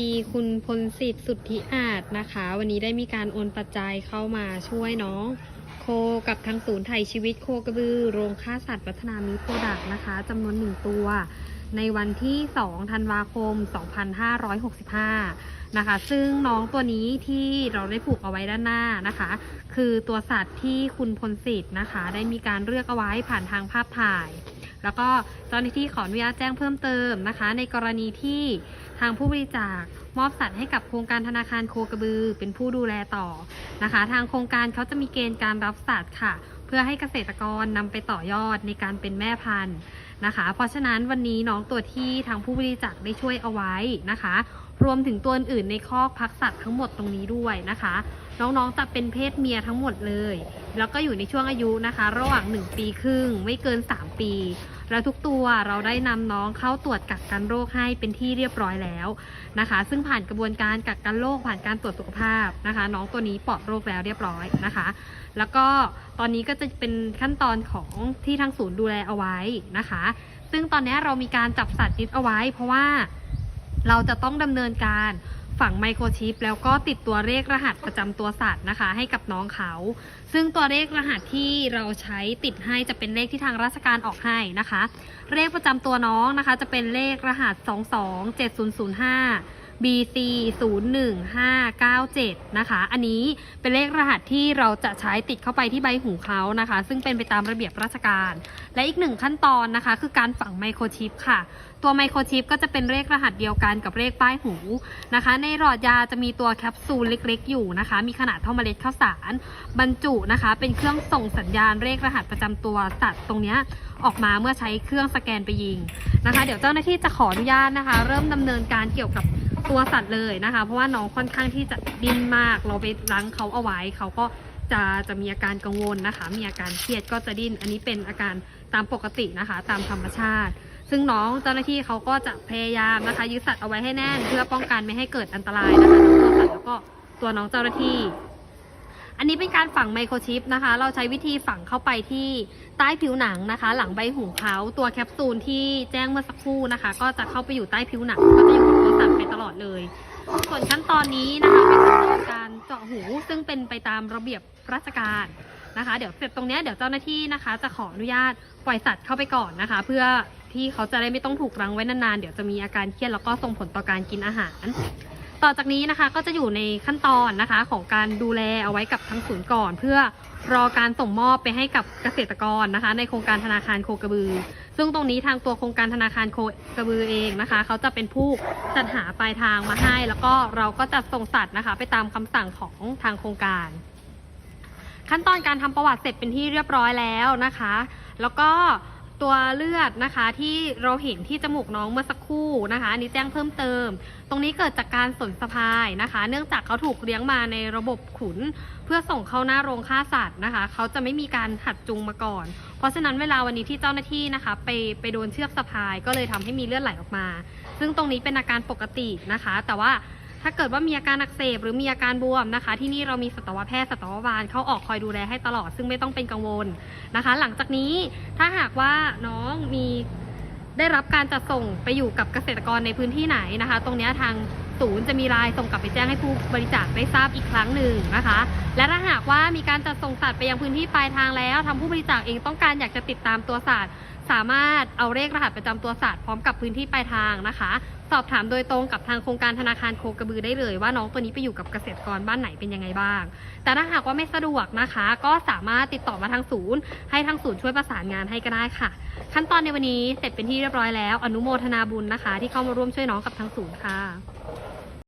ดีคุณพลสิทธิ์สุทธิอาจนะคะ วันนี้ได้มีการโอนปัจจัยเข้ามาช่วยน้องโคกับทางศูนย์ไทยชีวิตโคกระบือ โรงฆ่าสัตว์วัฒนามิโปรดักนะคะจำนวนหนึ่งตัว ในวันที่ 2 ธันวาคม 2565 นะคะ ซึ่งน้องตัวนี้ที่เราได้ผูกเอาไว้ด้านหน้านะคะ คือตัวสัตว์ที่คุณพลสิทธิ์นะคะ ได้มีการเลือกเอาไว้ผ่านทางภาพถ่าย แล้วก็เจ้าหน้าที่ขออนุญาตแจ้งเพิ่มเติมนะคะ ในกรณีที่ทางผู้บริจาคมอบสัตว์ให้กับโครงการธนาคารโคกระบือ เป็นผู้ดูแลต่อนะคะ ทางโครงการเขาจะมีเกณฑ์การรับสัตว์ค่ะ พื่อให้เกษตรกรนำไปต่อยอดในการเป็นแม่พันธุ์นะคะ เพราะฉะนั้นวันนี้น้องตัวที่ทางผู้บริจาคได้ช่วยเอาไว้นะคะ รวมถึงตัวอื่นในคอกพักสัตว์ทั้งหมดตรงนี้ด้วยนะคะ น้องๆจะเป็นเพศเมียทั้งหมดเลย แล้วก็อยู่ในช่วงอายุนะคะ ระหว่าง 1 ปีครึ่งไม่เกิน 3 ปีแล้วทุกตัวเราได้นำน้องเข้าตรวจกักกันโรคให้เป็นที่เรียบร้อยแล้วนะคะ ซึ่งผ่านกระบวนการกักกันโรคผ่านการตรวจสุขภาพนะคะ น้องตัวนี้ปลอดโรคแล้วเรียบร้อยนะคะ แล้วก็ตอนนี้ก็จะเป็นขั้นตอนของที่ทางศูนย์ดูแลเอาไว้นะคะ ซึ่งตอนนี้เรามีการจับสัตว์ยึดเอาไว้ เพราะว่าเราจะต้องดำเนินการ ฝังไมโครชิปแล้วก็ติดตัวเลขรหัสประจำตัวสัตว์นะคะ ให้กับน้องเขา ซึ่งตัวเลขรหัสที่เราใช้ติดให้จะเป็นเลขที่ทางราชการออกให้นะคะ เลขประจำตัวน้องนะคะ จะเป็นเลขรหัส 227005 BC 01597นะคะ อันนี้เป็นเลขรหัสที่เราจะใช้ติดเข้าไปที่ใบหูเขานะคะ ซึ่งเป็นไปตามระเบียบราชการ และอีกหนึ่งขั้นตอนนะคะ คือการฝังไมโครชิปค่ะ ตัวไมโครชิปก็จะเป็นเลขรหัสเดียวกันกับเลขป้ายหูนะคะ ในหลอดยาจะมีตัวแคปซูลเล็กๆ อยู่นะคะ มีขนาดเท่าเมล็ดข้าวสาร บรรจุนะคะ เป็นเครื่องส่งสัญญาณเลขรหัสประจำตัวสัตว์ตรงนี้ออกมาเมื่อใช้เครื่องสแกนไปยิงนะคะ เดี๋ยวเจ้าหน้าที่จะขออนุญาตนะคะ เริ่มดำเนินการเกี่ยวกับ ตัวสัตว์เลยนะคะ เพราะว่าน้องค่อนข้างที่จะดิ้นมาก เราไปล้างเขาเอาไว้เขาก็จะจะมีอาการกังวลนะคะ มีอาการเครียดก็จะดิ้น อันนี้เป็นอาการตามปกตินะคะ ตามธรรมชาติ ซึ่งน้องเจ้าหน้าที่เขาก็จะพยายามนะคะยึดสัตว์เอาไว้ให้แน่น เพื่อป้องกันไม่ให้เกิดอันตรายนะคะทั้งตัวสัตว์แล้วก็ตัวน้องเจ้าหน้าที่ อันนี้เป็นการฝังไมโครชิปนะคะ เราใช้วิธีฝังเข้าไปที่ใต้ผิวหนังนะคะ หลังใบหูเขาตัวแคปซูลที่แจ้งเมื่อสักครู่นะคะ ก็จะเข้าไปอยู่ใต้ผิวหนังก็จะอยู่ับตัวสัตว์ไปตลอดเลย ส่วนขั้นตอนนี้นะคะเป็นขั้นตอนการเจาะหูซึ่งเป็นไปตามระเบียบราชการนะคะ เดี๋ยวเสร็จตรงนี้เดี๋ยวเจ้าหน้าที่นะคะ จะขออนุญาตปล่อยสัตว์เข้าไปก่อนนะคะ เพื่อที่เขาจะได้ไม่ต้องถูกรังไว้นานๆ เดี๋ยวจะมีอาการเครียดแล้วก็ส่งผลต่อการกินอาหาร ต่อจากนี้นะคะก็จะอยู่ในขั้นตอนนะคะของการดูแลเอาไว้กับทางศูนย์ก่อน เพื่อรอการส่งมอบไปให้กับเกษตรกรนะคะ ในโครงการธนาคารโคกระบือ ซึ่งตรงนี้ทางตัวโครงการธนาคารโคกระบือเองนะคะ เขาจะเป็นผู้จัดหาปลายทางมาให้ แล้วก็เราก็จะส่งสัตว์นะคะ ไปตามคำสั่งของทางโครงการ ขั้นตอนการทำประวัติเสร็จเป็นที่เรียบร้อยแล้วนะคะ แล้วก็ ตัวเลือดนะคะที่เราเห็นที่จมูกน้องเมื่อสักครู่นะคะอันนี้แจ้งเพิ่มเติม ตรงนี้เกิดจากการสนสะพายนะคะ เนื่องจากเขาถูกเลี้ยงมาในระบบขุน เพื่อส่งเข้าหน้าโรงฆ่าสัตว์นะคะ เขาจะไม่มีการหัดจูงมาก่อน เพราะฉะนั้นเวลาวันนี้ที่เจ้าหน้าที่นะคะ ไปไปโดนเชือกสะพายก็เลยทำให้มีเลือดไหลออกมา ซึ่งตรงนี้เป็นอาการปกตินะคะ แต่ว่า ถ้าเกิดว่ามีอาการอักเสบหรือมีอาการบวมนะคะ ที่นี่เรามีสัตวแพทย์สัตวบาลเข้าออกคอยดูแลให้ตลอด ซึ่งไม่ต้องเป็นกังวลนะคะ หลังจากนี้ถ้าหากว่าน้องมีได้รับการจัดส่งไปอยู่กับเกษตรกรในพื้นที่ไหนนะคะ ตรงนี้ทางศูนย์จะมีรายส่งกลับไปแจ้งให้ผู้บริจาคได้ทราบอีกครั้งหนึ่งนะคะ และถ้าหากว่ามีการจัดส่งสัตว์ไปยังพื้นที่ปลายทางแล้วทางผู้บริจาคเองต้องการอยากจะติดตามตัวสัตว์สามารถเอาเลขรหัสประจำตัวสัตว์พร้อมกับพื้นที่ปลายทางนะคะ สอบถามโดยตรงกับทางโครงการธนาคารโคกระบือได้เลย ว่าน้องตัวนี้ไปอยู่กับเกษตรกรบ้านไหนเป็นยังไงบ้าง แต่ถ้าหากว่าไม่สะดวกนะคะ ก็สามารถติดต่อมาทางศูนย์ ให้ทางศูนย์ช่วยประสานงานให้ก็ได้ค่ะ ขั้นตอนในวันนี้เสร็จเป็นที่เรียบร้อยแล้ว อนุโมทนาบุญนะคะ ที่เข้ามาร่วมช่วยน้องกับทางศูนย์ค่ะ